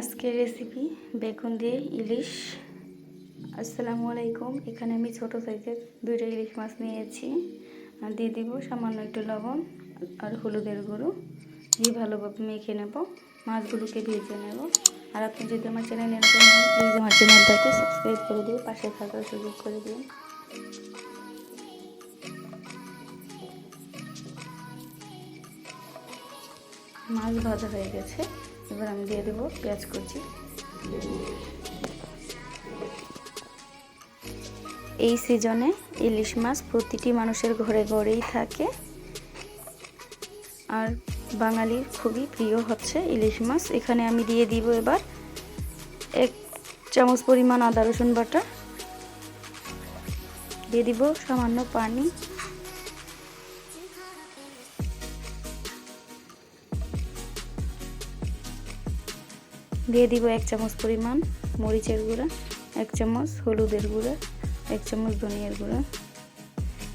আজকের রেসিপি বেগুন দিয়ে ইলিশ। আসসালামু আলাইকুম। এখানে আমি ছোট সাইজের দুইটা ইলিশ মাছ নিয়েছি। দিয়ে দিব সামান্য একটু লবণ আর হলুদের গুঁড়ো। দিয়ে ভালোভাবে মেখে নেব। মাছগুলোকে ভেজে নেব। আর আপনি যদি আমার চ্যানেল এরকম প্লিজ আমার চ্যানেলটাকে সাবস্ক্রাইব করে দিয়ে পাশে থাকার সুযোগ করে দিন। মাছ ভাজা হয়ে গেছে। এবার আমি দিয়ে দেবো পেঁয়াজ কুচি। এই সিজনে ইলিশ মাছ প্রতিটি মানুষের ঘরে ঘরেই থাকে। আর বাঙালির খুবই প্রিয় হচ্ছে ইলিশ মাছ। এখানে আমি দিয়ে দিব এবার এক চামচ পরিমাণ আদা রসুন বাটা। দিয়ে দিব সামান্য পানি। দিয়ে দিব এক চামচ পরিমাণ মরিচের গুঁড়া, এক চামচ হলুদের গুঁড়া, এক চামচ ধনিয়ার গুঁড়া।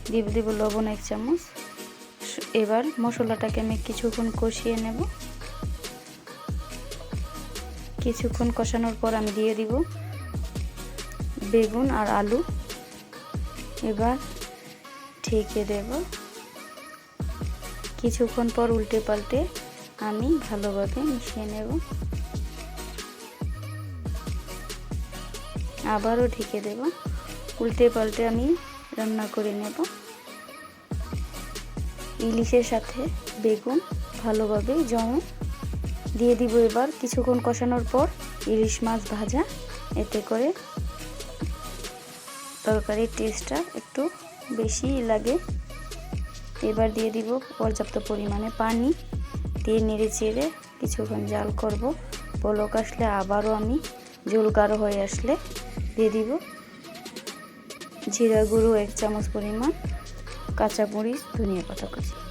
দিয়ে দিব লবণ এক চামচ। এবার মশলাটাকে আমি কিছুক্ষণ কষিয়ে নেব। কিছুক্ষণ কষানোর পর আমি দিয়ে দিব বেগুন আর আলু। এবার ঠেকে দেব। কিছুক্ষণ পর উল্টে পাল্টে আমি ভালোভাবে মিশিয়ে নেব। আবারও ঢেকে দেব। উল্টে পাল্টে আমি রান্না করে নেব। ইলিশের সাথে বেগুন, ভালোভাবে জমে দিয়ে দিব এবার কিছুক্ষণ কষানোর পর ইলিশ মাছ ভাজা। এতে করে তরকারির টেস্টটা একটু বেশি লাগে। এবার দিয়ে দিব পর্যাপ্ত পরিমাণে পানি। দিয়ে নেড়ে চেড়ে কিছুক্ষণ জাল করব। পলক আসলে আবারও আমি ঝোল গাঢ় হয়ে আসলে দিয়ে দিব। জিরা গুঁড়ো এক চামচ পরিমাণ কাঁচা মরিচ, ধনিয়া পাতা কুচি।